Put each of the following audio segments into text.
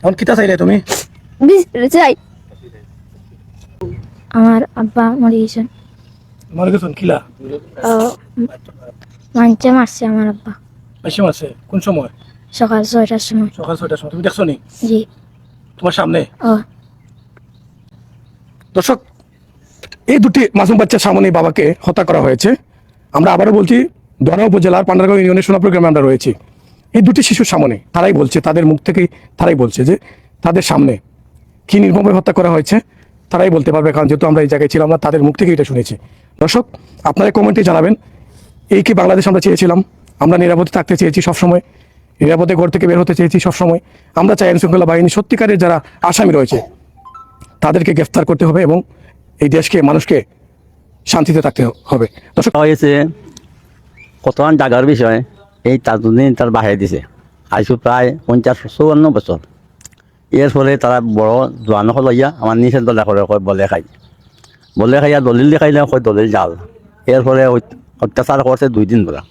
এখন কিতা চাইলে তুমি? চাই। আমার আব্বা মরে গেছেন। মনে গেছেন কিলা? মানছে মারছে আমার আব্বা। বেশি আছে কোন সময়? সকাল ছয়টার সময়। সকাল ছয়টার সময়। তুমি দেখছ নি? জি। তোমার সামনে? দর্শক এই দুটি মাসুম বাচ্চার সামনে বাবাকে হত্যা করা হয়েছে। আমরা আবারও বলছি দোয়ারা উপজেলার পান্ডারগাঁও ইউনিয়নের সোনাপুর গ্রামে আমরা রয়েছি। এই দুটি শিশুর সামনে তারাই বলছে, তাদের মুখ থেকেই তারাই বলছে যে তাদের সামনে কি নির্মমভাবে হত্যা করা হয়েছে, তারাই বলতে পারবে। কারণ যেহেতু আমরা এই জায়গায় ছিলাম না তাদের মুখ থেকেই এটা শুনেছি। দর্শক, আপনারা কমেন্টে জানাবেন, এই কি বাংলাদেশ আমরা চেয়েছিলাম? আমরা নিরাপদে থাকতে চেয়েছি সবসময়, নিরাপদে ঘর থেকে বের হতে চেয়েছি সবসময়। আমরা চাই আইন শৃঙ্খলা বাহিনী সত্যিকারের যারা আসামি রয়েছে, তাদেরকে গ্রেফতার করতে হবে এবং এই দেশকে, মানুষকে শান্তিতে থাকতে হবে। দর্শক কতক্ষণ জাগার বিষয়। এই তাজুদ্দিন তার বাহির দিছে। আইসু প্রায় পঞ্চাশ চৌৱান্ন বছর এর ফলে তারা বড় জোয়ান লইয়া আমার নিচে দলে করে কয় বলে খাই বলে খাইয়া দলিল দেখাইলে কয় দলিল জাল। এর ফলে অত- অত্যাচার করছে দুই দিন ধরা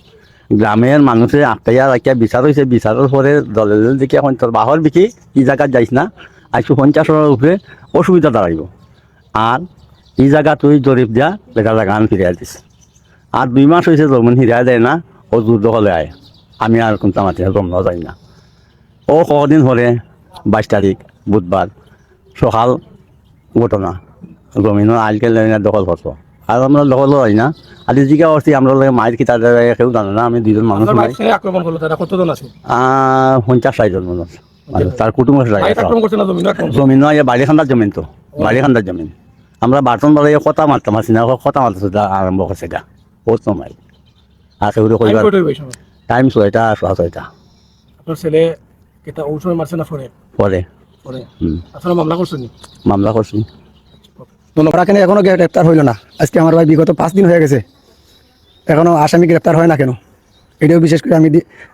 গ্রামের মানুষে আটকাইয়া রাখিয়া বিচার হয়েছে বিচারের পরে দলিল দেখি এখন তোর বাহর বিকি ই জায়গায় যাইস না আইসু পঞ্চাশের উপরে অসুবিধা দাঁড়াইব। আর এই জায়গা তুই জরিপ দিয়া বেকার জায়গা আন ফিরিয়ে দিস আর দুই মাস হয়েছে জমিন হিরিয়া দেয় না ও যুদ্ধ হলে আয়। আমি আর কোনটা মাতি জন্ম যাই না। ও কদিন হলে বাইশ তারিখ বুধবার সকাল ঘটনা। জমিনের আজকে দখল করছ আর আমরা দখল হয় না। আর জিজ্ঞা করছি আমরা মায়ের কিতা দেয় কেউ জানে না আমি দুজন মানুষ আক্রমণ করল তারা কতজন আছে। পঞ্চাশ ষাটজন মানুষ তার না জমিন নয় বাড়ি খান্দার জমিন তো বাড়ি খান্দার জমিন। আমরা বাটন বাড়ি কথা মারতাম আসি না কথা মারতে আরম্ভ করছে এটা ও সময় আর সেগুলো কইবার? টাইম ছয়টা সোয়া ছয়টা। আপনার ছেলে কেটা সময় মারছে না পরে। পরে? হুম, আপনারা মামলা করছেন মামলা করছি। ওরা কেন এখনও গ্রেপ্তার হইল না। আজকে আমার ভাই বিগত পাঁচ দিন হয়ে গেছে। এখনও আসামি গ্রেপ্তার হয় না কেন? এটাও বিশেষ করে আমি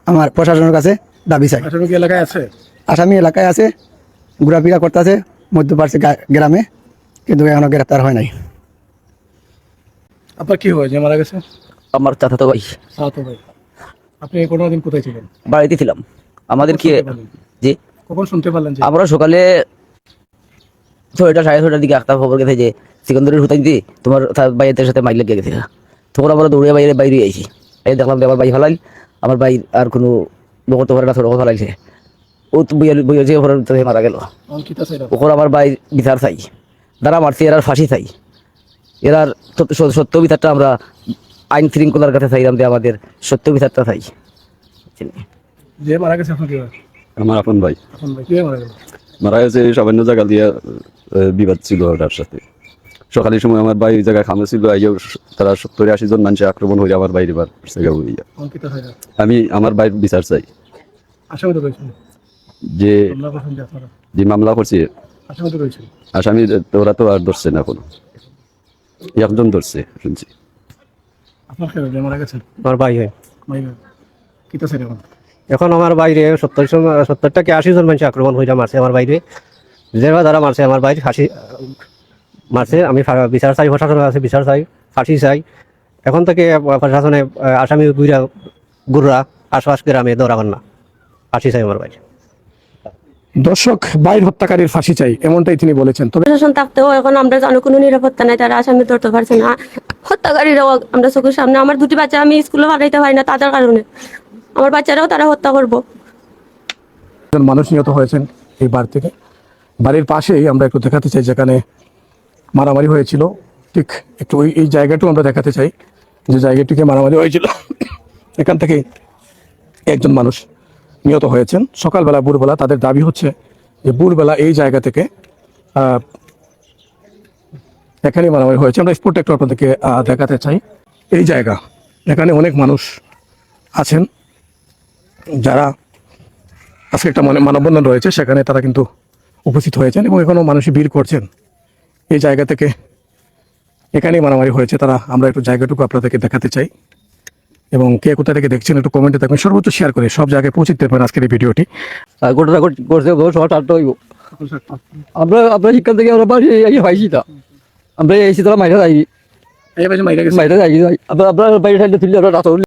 আমার প্রশাসনের কাছে দাবি চাই। আসামি এলাকায় আছে? আসামি এলাকায় আছে ঘোরাফেরা করতেছে মধ্যপ্রাচ্যে গ্রামে। কিন্তু এখনও গ্রেপ্তার হয় নাই। আপনার কি হয়েছে মারা গেছে? আমার চাচাতো ভাই। ভাই আপনি পনেরো দিন কোথায় ছিলেন? বাড়িতে ছিলাম। আমাদের কি জি। কখন শুনতে পারলেন আমরা সকালে ছয়টা সাড়ে ছয়টার দিকে একটা খবর গেছে যে সিকন্দরের হুতাই দিয়ে তোমার তার বাইরের সাথে মাইক লেগে গেছে। তখন আমরা দৌড়ে বাইরে বাইরে আইছি। এই দেখলাম যে আমার ভাই ফেলাই আমার ভাই আর কোনো লোক তো না ছোট ফেলাইছে ও বইয়ের বইয়ের যে মারা গেল। ওখানে আমার ভাই বিচার চাই। যারা মারছে এরার ফাঁসি চাই। এরার সত্য বিচারটা আমরা আইন শৃঙ্খলার কাছে চাইলাম যে আমাদের সত্য বিচারটা চাই। যে মারা গেছে এখন আমার আপন ভাই। মারা গেছে সামান্য জায়গা দিয়ে বিবাদ ছিল ওটার সাথে। সকালের সময় আমার ভাই ওই জায়গায় খামে ছিল আইয়াও তারা সত্তর আশি জন মানুষ আক্রমণ হয়ে আমার বাইরে বার আমি আমার ভাইয়ের বিচার চাই। আসামি তো যে যে মামলা করছে আসামি তো আসামি ওরা তো আর ধরছে না কোনো একজন ধরছে শুনছি। আপনার মারা গেছেন? আমার ভাই হয়। ভাই এখন? এখন আমার বাইরে সত্তর জন সত্তর আশি জন মানুষ আক্রমণ হয়ে মারছে আমার বাইরে যেভাবে তারা মারছে আমার বাইরে ফাঁসি মারছে আমি বিচার চাই প্রশাসনের কাছে বিচার চাই ফাঁসি চাই। এখন থেকে প্রশাসনে আসামি গুইরা গুররা আশপাশ গ্রামে দৌড়াবেন না। ফাঁসি চাই আমার বাইরে দর্শক বাইর হত্যাকারীর ফাঁসি চাই এমনটাই তিনি বলেছেন। তবে প্রশাসন থাকতেও এখন আমরা জানো কোনো নিরাপত্তা নাই তারা আসামি ধরতে পারছে না। হত্যাকারীরাও আমরা চোখের সামনে আমার দুটি বাচ্চা আমি স্কুলে পাঠাইতে পারি না তাদের কারণে। আমার বাচ্চারাও তারা হত্যা করব। একজন মানুষ নিহত হয়েছেন এই বার থেকে। বাড়ির পাশেই আমরা একটু দেখাতে চাই যেখানে মারামারি হয়েছিল। ঠিক একটু ওই এই জায়গাটাও আমরা দেখাতে চাই। যে জায়গাটিকে মারামারি হয়েছিল এখান থেকে একজন মানুষ নিহত হয়েছেন। সকালবেলা ভোরবেলা তাদের দাবি হচ্ছে যে ভোরবেলা এই জায়গা থেকে এখানে মারামারি হয়েছে। আমরা স্পোর্ট একটু আপনাদেরকে দেখাতে চাই। এই জায়গা, এখানে অনেক মানুষ আছেন যারা আজকে একটা মানে মানববন্ধন রয়েছে, সেখানে তারা কিন্তু উপস্থিত হয়েছেন এবং এখনও মানুষই ভিড় করছেন। এই জায়গা থেকে এখানেই মারামারি হয়েছে। তারা, আমরা একটু জায়গাটুকু আপনাদেরকে দেখাতে চাই। এবং কে কোথা থেকে দেখছেন একটু কমেন্টে থাকবেন। সর্বোচ্চ শেয়ার করে সব জায়গায় পৌঁছে দিতে পারেন আজকের এই ভিডিওটি। গোটা করছে সকাল সাতটা হইব আমরা আপনার শিক্ষা থেকে আমরা বাড়ি এই পাইছি তা। আমরা এই তারা মাইরা যাই মাইরা যাই আমরা আপনার বাইরে সাইডে তুললে আমরা রাত